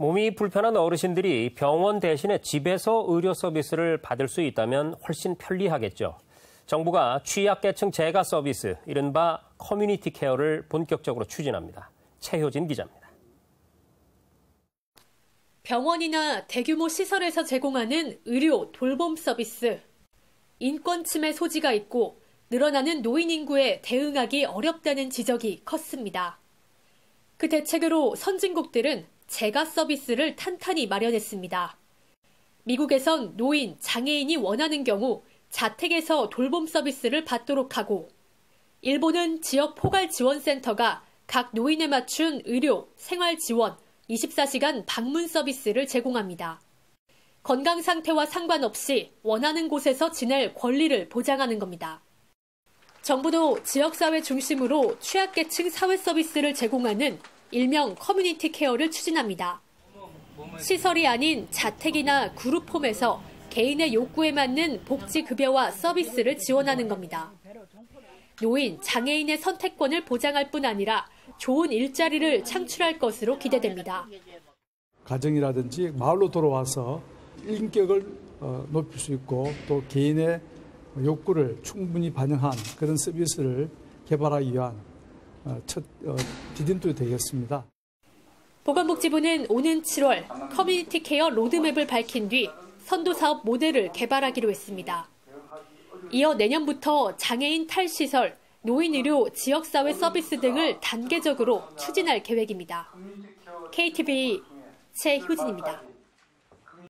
몸이 불편한 어르신들이 병원 대신에 집에서 의료 서비스를 받을 수 있다면 훨씬 편리하겠죠. 정부가 취약계층 재가 서비스, 이른바 커뮤니티 케어를 본격적으로 추진합니다. 최효진 기자입니다. 병원이나 대규모 시설에서 제공하는 의료 돌봄 서비스. 인권 침해 소지가 있고 늘어나는 노인 인구에 대응하기 어렵다는 지적이 컸습니다. 그 대책으로 선진국들은 재가 서비스를 탄탄히 마련했습니다. 미국에선 노인, 장애인이 원하는 경우 자택에서 돌봄 서비스를 받도록 하고, 일본은 지역 포괄 지원센터가 각 노인에 맞춘 의료, 생활 지원, 24시간 방문 서비스를 제공합니다. 건강 상태와 상관없이 원하는 곳에서 지낼 권리를 보장하는 겁니다. 정부도 지역사회 중심으로 취약계층 사회 서비스를 제공하는 일명 커뮤니티 케어를 추진합니다. 시설이 아닌 자택이나 그룹홈에서 개인의 욕구에 맞는 복지급여와 서비스를 지원하는 겁니다. 노인, 장애인의 선택권을 보장할 뿐 아니라 좋은 일자리를 창출할 것으로 기대됩니다. 가정이라든지 마을로 돌아와서 인격을 어, 높일 수 있고 또 개인의 욕구를 충분히 반영한 그런 서비스를 개발하기 위한 어, 첫 어, 디딤돌이 되겠습니다. 보건복지부는 오는 7월 커뮤니티 케어 로드맵을 밝힌 뒤 선도 사업 모델을 개발하기로 했습니다. 이어 내년부터 장애인 탈시설, 노인의료, 지역사회 서비스 등을 단계적으로 추진할 계획입니다. KTV 최효진입니다.